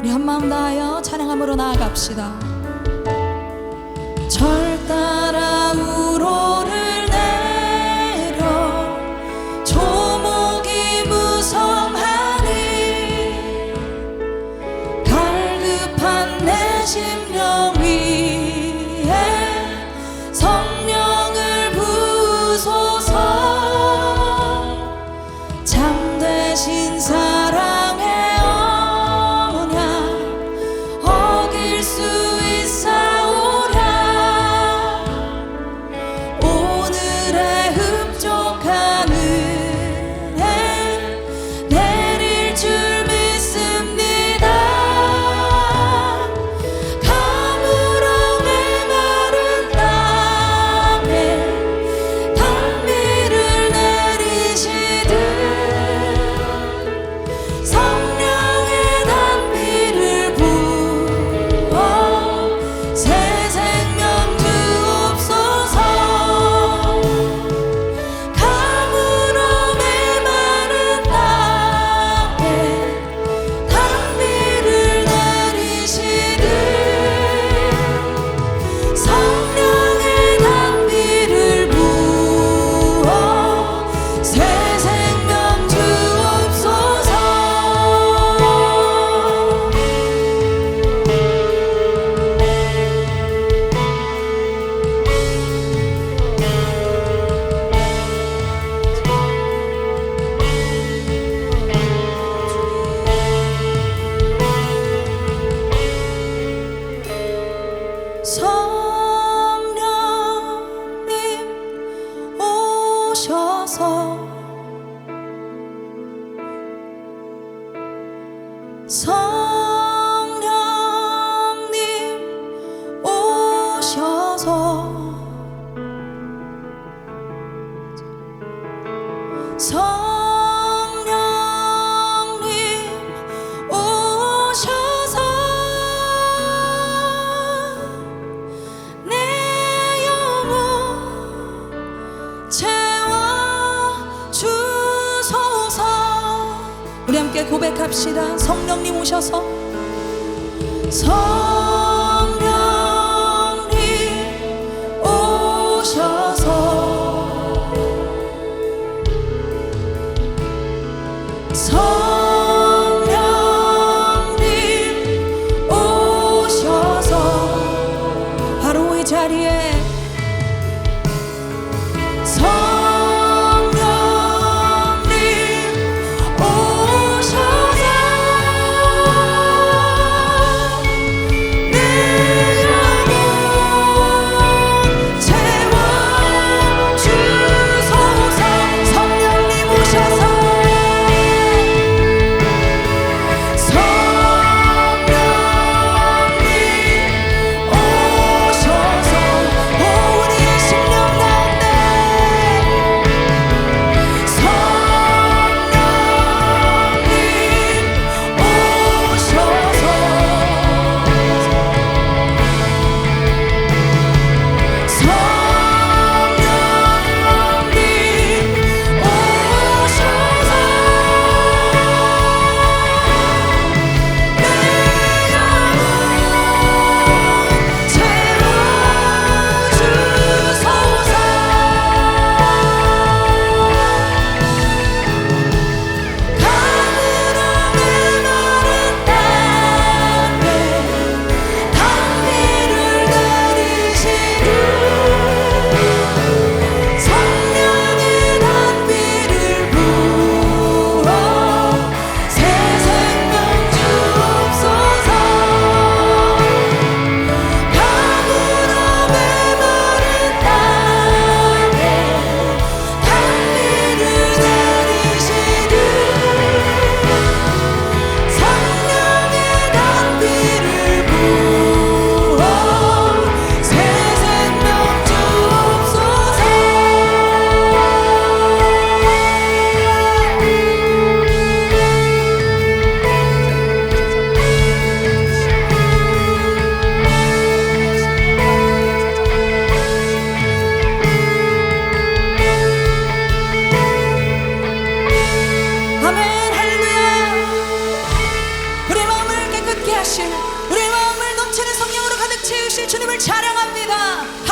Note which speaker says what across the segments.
Speaker 1: 우리 한마음 다하여 찬양함으로 나아갑시다. 오셔서 오셔서 주님을 찬양합니다.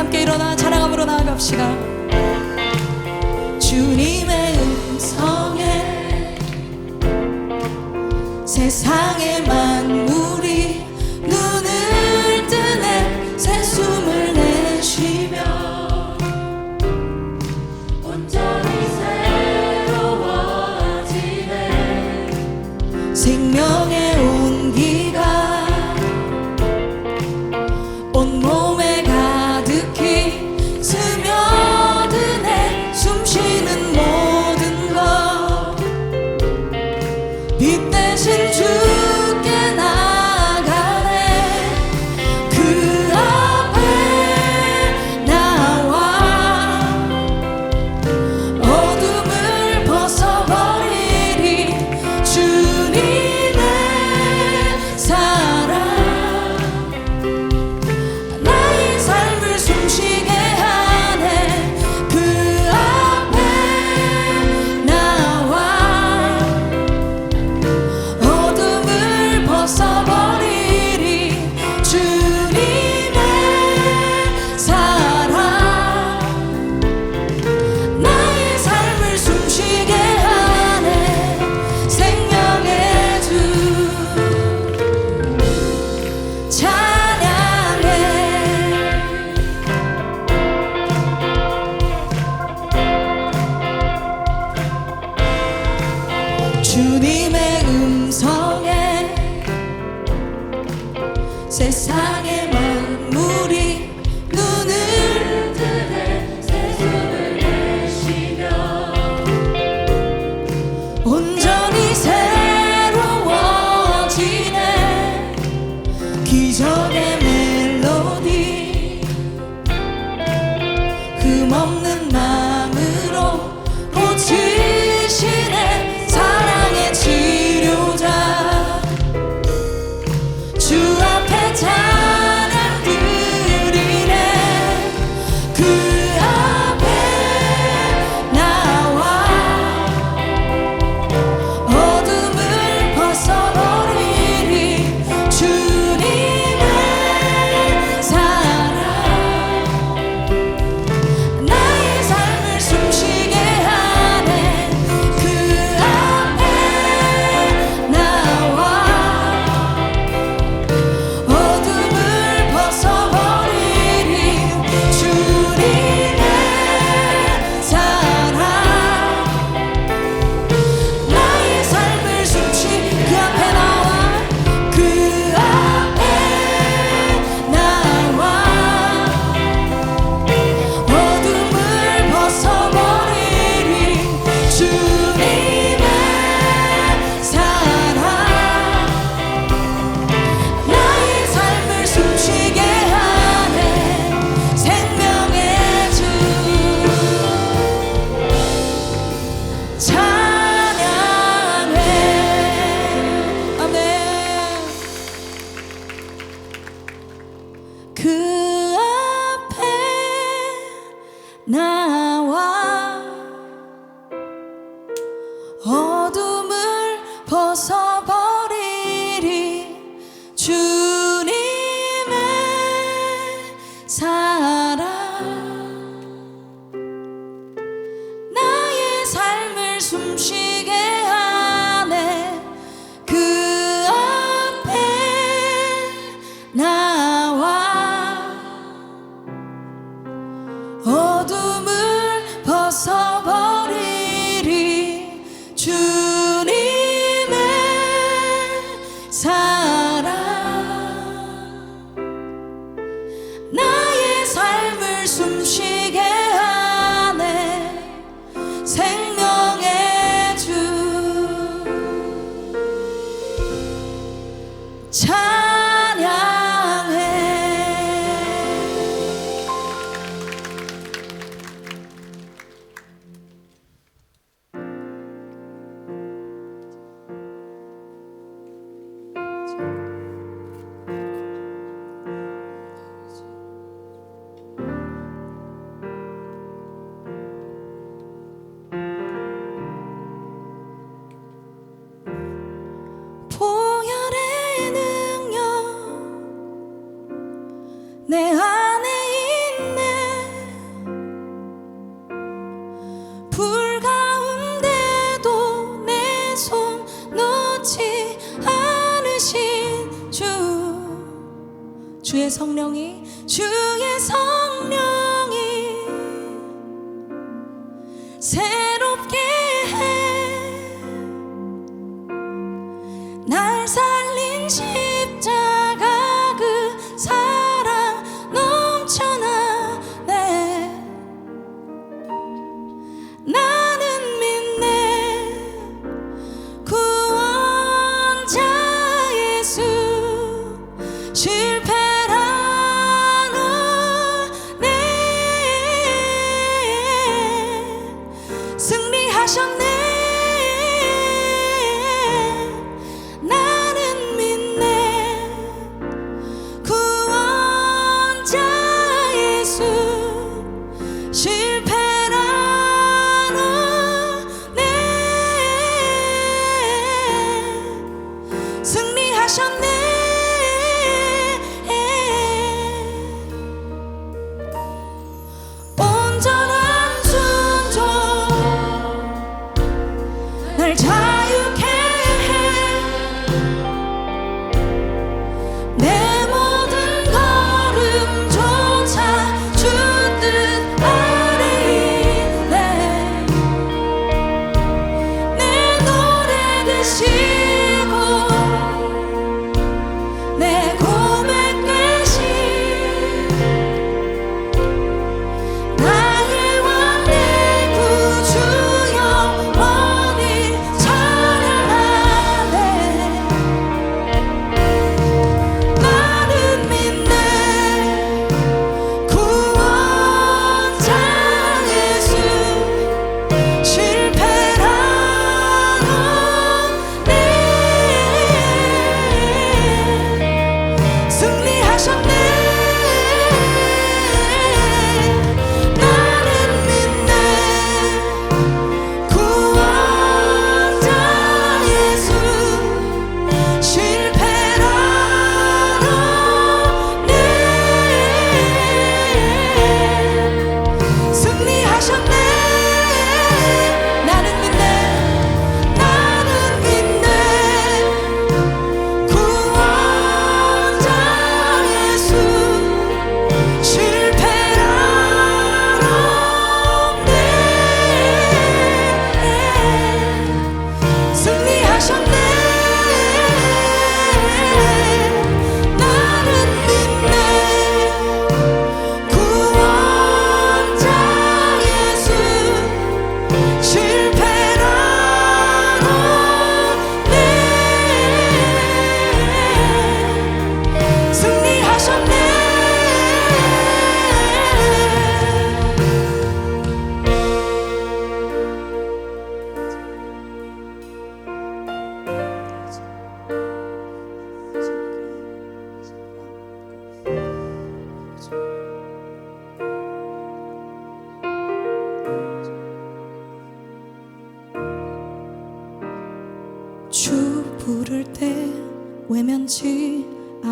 Speaker 1: 함께 일어나 자랑함으로 나아갑시다. 주님의 음성에 세상의 만물 빛 대신 주. mesmo jeito. 唱
Speaker 2: 불 가운데도 내
Speaker 1: 손 놓지 않으신 주. 주의 성령이 주의 성령. 실패.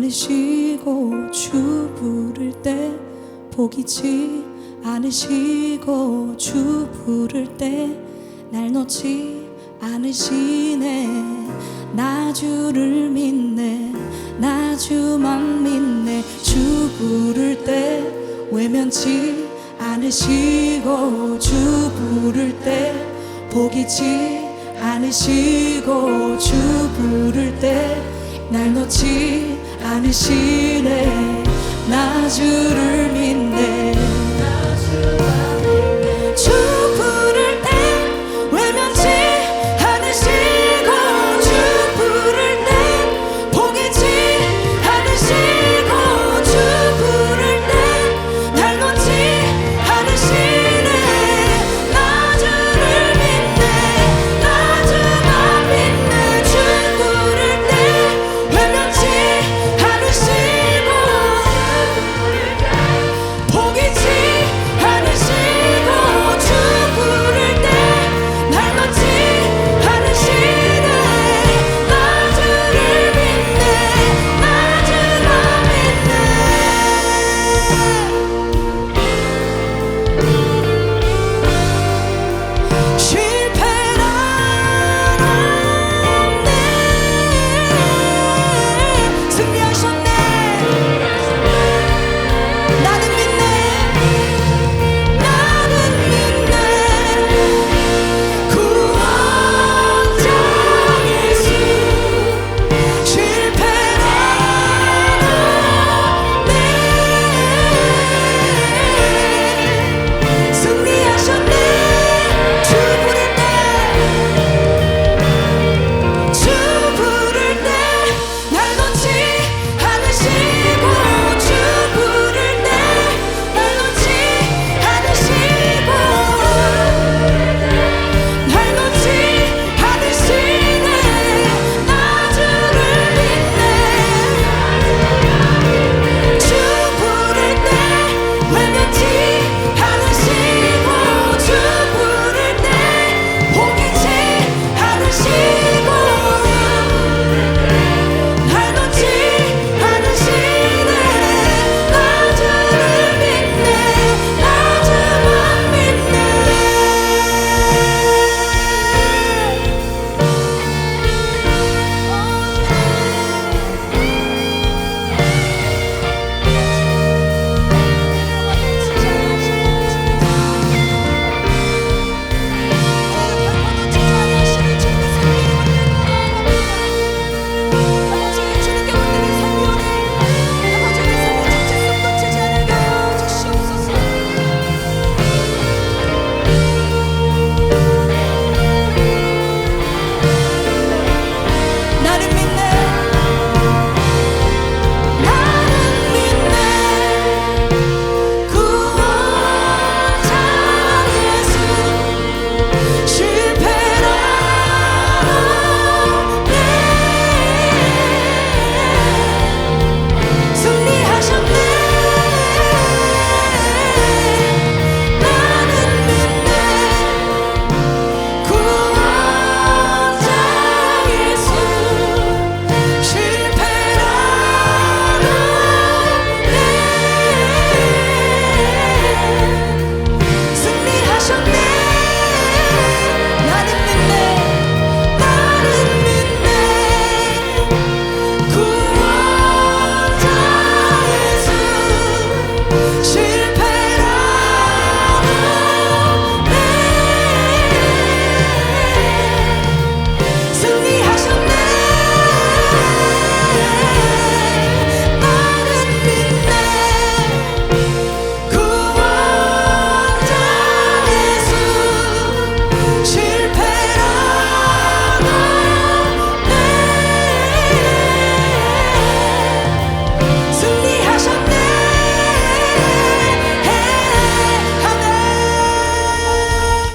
Speaker 1: 않으시고 주 부를 때 보기지 않으시고 주 부를 때 날 놓지 않으시네. 나 주를 믿네. 나 주만 믿네. 주 부를 때 외면치 않으시고 주 부를 때 보기지 않으시고 주 부를 때 날 놓지 아니시네 나 주를 믿네.